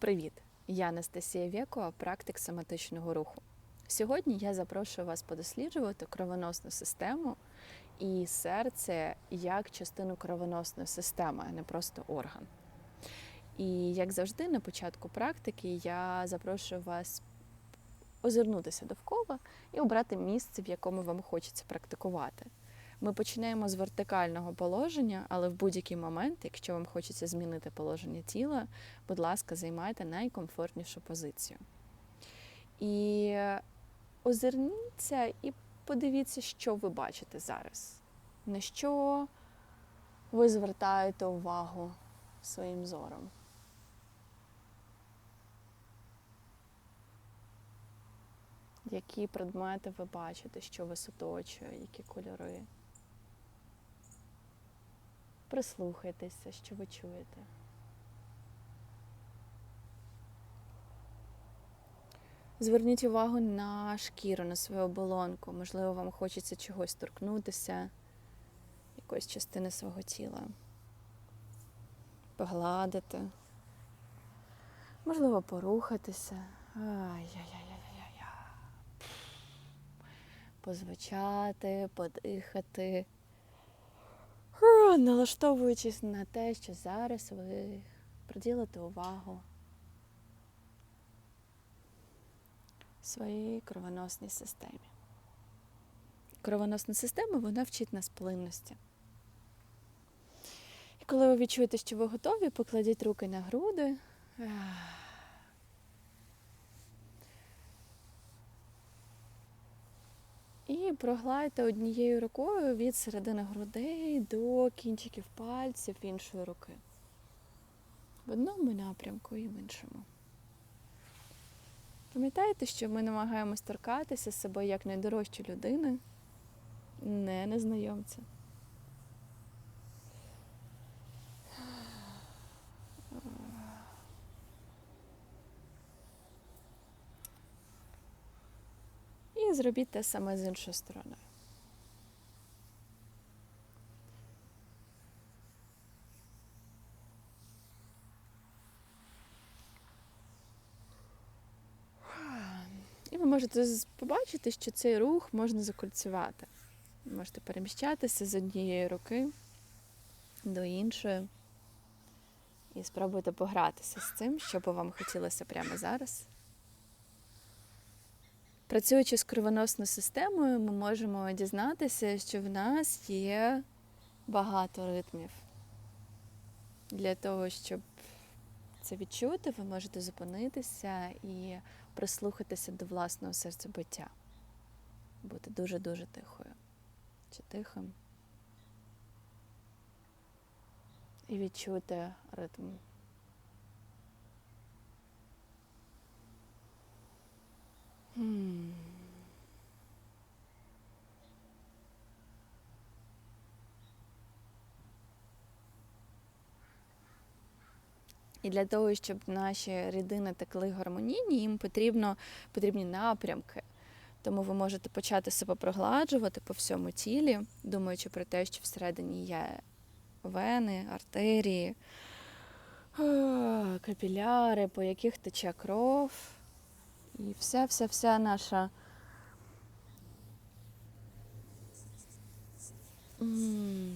Привіт! Я Анастасія Вєкова, практик соматичного руху. Сьогодні я запрошую вас подосліджувати кровоносну систему і серце як частину кровоносної системи, а не просто орган. І як завжди, на початку практики я запрошую вас озирнутися довкола і обрати місце, в якому вам хочеться практикувати. Ми починаємо з вертикального положення, але в будь-який момент, якщо вам хочеться змінити положення тіла, будь ласка, займайте найкомфортнішу позицію. І озирніться і подивіться, що ви бачите зараз, на що ви звертаєте увагу своїм зором. Які предмети ви бачите, що вас оточує, які кольори. Прислухайтеся, що ви чуєте. Зверніть увагу на шкіру, на свою оболонку. Можливо, вам хочеться чогось торкнутися, якоїсь частини свого тіла, погладити, можливо, порухатися. Ай-яй-яй-яй-яй. Позвучати, подихати налаштовуючись на те, що зараз ви приділите увагу своїй кровоносній системі. Кровоносна система вона вчить нас плинності. І коли ви відчуєте, що ви готові, покладіть руки на груди. І прогладьте однією рукою від середини грудей до кінчиків пальців іншої руки. В одному напрямку і в іншому. Пам'ятаєте, що ми намагаємось торкатися собою як найдорожчі людини, не незнайомця. І зробіть те саме з іншою стороною. І ви можете побачити, що цей рух можна закольцювати. Можете переміщатися з однієї руки до іншої. І спробуйте погратися з цим, що би вам хотілося прямо зараз. Працюючи з кровоносною системою, ми можемо дізнатися, що в нас є багато ритмів. Для того, щоб це відчути, ви можете зупинитися і прислухатися до власного серцебиття. Бути дуже-дуже тихою чи тихим. І відчути ритм. І для того, щоб наші рідини текли гармонійні, їм потрібно, потрібні напрямки. Тому ви можете почати себе прогладжувати по всьому тілі, думаючи про те, що всередині є вени, артерії, капіляри, по яких тече кров. І вся-вся-вся наша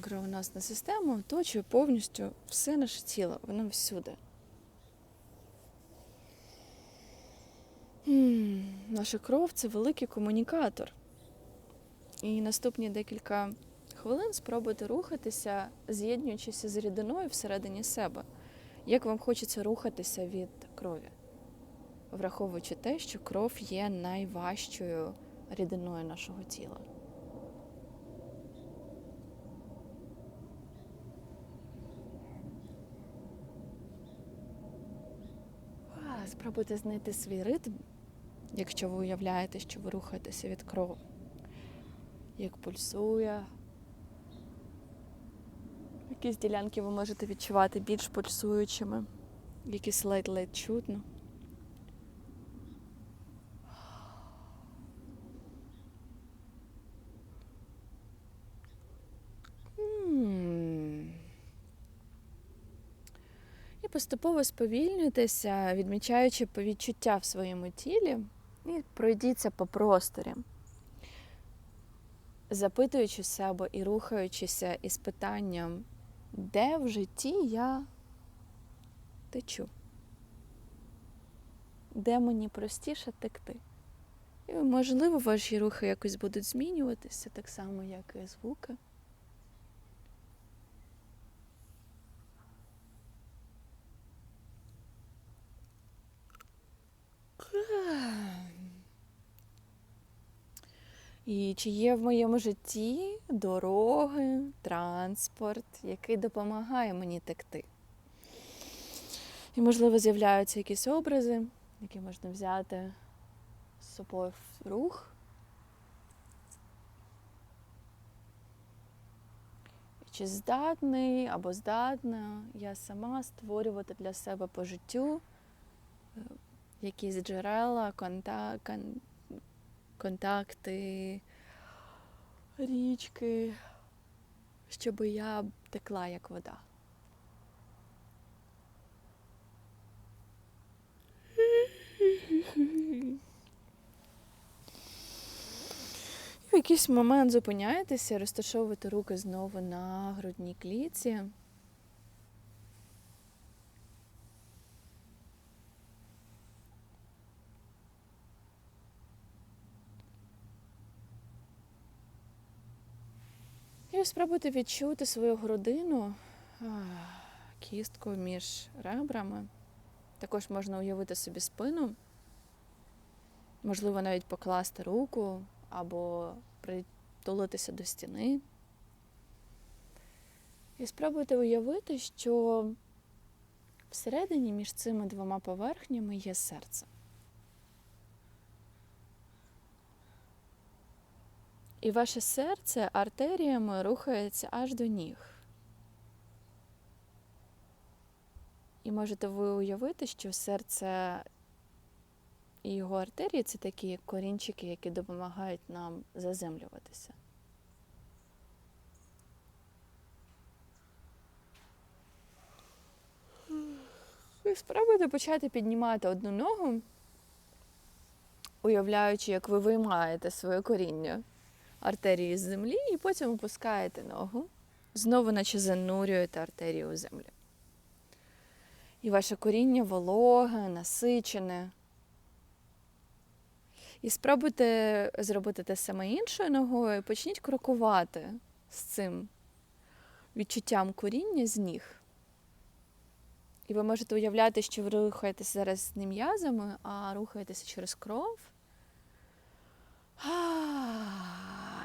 кровоносна система оточує повністю все наше тіло, воно всюди. Наша кров це великий комунікатор. І наступні декілька хвилин спробуйте рухатися, з'єднуючися з рідиною всередині себе. Як вам хочеться рухатися від крові? Враховуючи те, що кров є найважчою рідиною нашого тіла. Спробуйте знайти свій ритм, якщо ви уявляєте, що ви рухаєтеся від крові, як пульсує. Якісь ділянки ви можете відчувати більш пульсуючими, якісь ледь-ледь чутно. Поступово сповільнюйтеся, відмічаючи відчуття в своєму тілі, і пройдіться по просторі, запитуючи себе і рухаючися із питанням, де в житті я течу, де мені простіше текти. І, можливо, ваші рухи якось будуть змінюватися, так само, як і звуки. І чи є в моєму житті дороги, транспорт, який допомагає мені текти? І, можливо, з'являються якісь образи, які можна взяти з собою в рух. Чи здатний або здатна я сама створювати для себе по життю е, якісь джерела, конта... кон... контакти, річки, щоб я текла як вода. В якийсь момент зупиняєтеся, розташовуєте руки знову на грудній клітці. Спробуйте відчути свою грудину, кістку між ребрами. Також можна уявити собі спину, можливо, навіть покласти руку або притулитися до стіни. І спробуйте уявити, що всередині між цими двома поверхнями є серце. І ваше серце артеріями рухається аж до ніг. І можете ви уявити, що серце і його артерії це такі корінчики, які допомагають нам заземлюватися. Ви спробуйте почати піднімати одну ногу, уявляючи, як ви виймаєте своє коріння артерії з землі, і потім опускаєте ногу, знову наче занурюєте артерію у землю. І ваше коріння вологе, насичене. І спробуйте зробити те саме іншою ногою, почніть крокувати з цим відчуттям коріння з ніг. І ви можете уявляти, що ви рухаєтеся зараз не м'язами, а рухаєтеся через кров.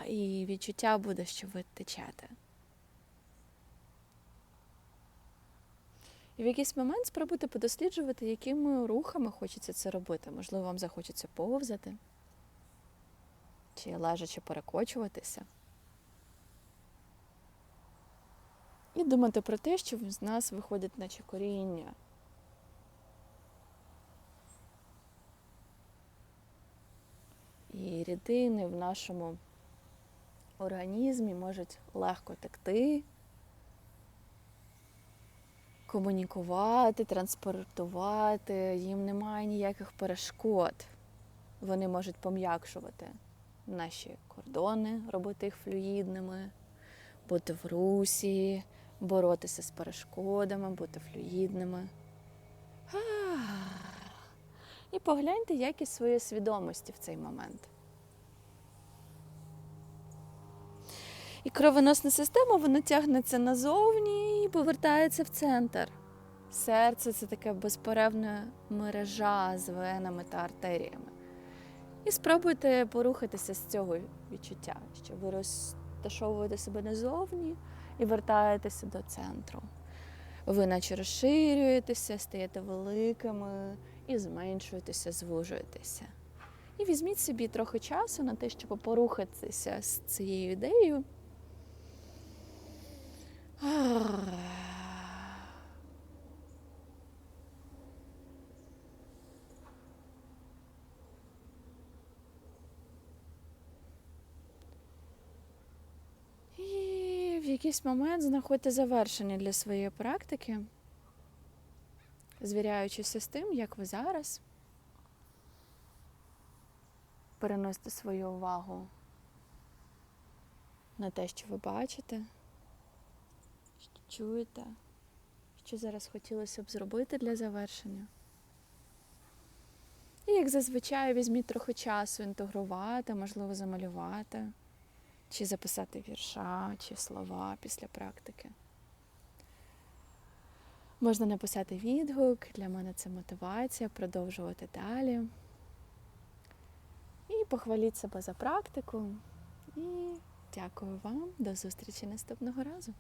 І відчуття буде, що ви течете. І в якийсь момент спробуйте подосліджувати, якими рухами хочеться це робити. Можливо, вам захочеться повзати, чи лежачи перекочуватися. І думати про те, що з нас виходить наче коріння. І рідини в нашому організмі можуть легко текти, комунікувати, транспортувати, їм немає ніяких перешкод. Вони можуть пом'якшувати наші кордони, робити їх флюїдними, бути в русі, боротися з перешкодами, бути флюїдними. І погляньте якість своєї свідомості в цей момент. І кровоносна система вона тягнеться назовні і повертається в центр. Серце це така безперервна мережа з венами та артеріями. І спробуйте порухатися з цього відчуття, що ви розташовуєте себе назовні і вертаєтеся до центру. Ви наче розширюєтеся, стаєте великими і зменшуєтеся, звужуєтеся. І візьміть собі трохи часу на те, щоб порухатися з цією ідеєю. І в якийсь момент знаходьте завершення для своєї практики. звіряючися з тим, як ви зараз переносите свою увагу на те, що ви бачите, що чуєте, що зараз хотілося б зробити для завершення. І як зазвичай візьміть трохи часу інтегрувати, можливо, замалювати, чи записати вірша, чи слова після практики. Можна написати відгук, для мене це мотивація продовжувати далі. І похваліть себе за практику. І дякую вам. До зустрічі наступного разу.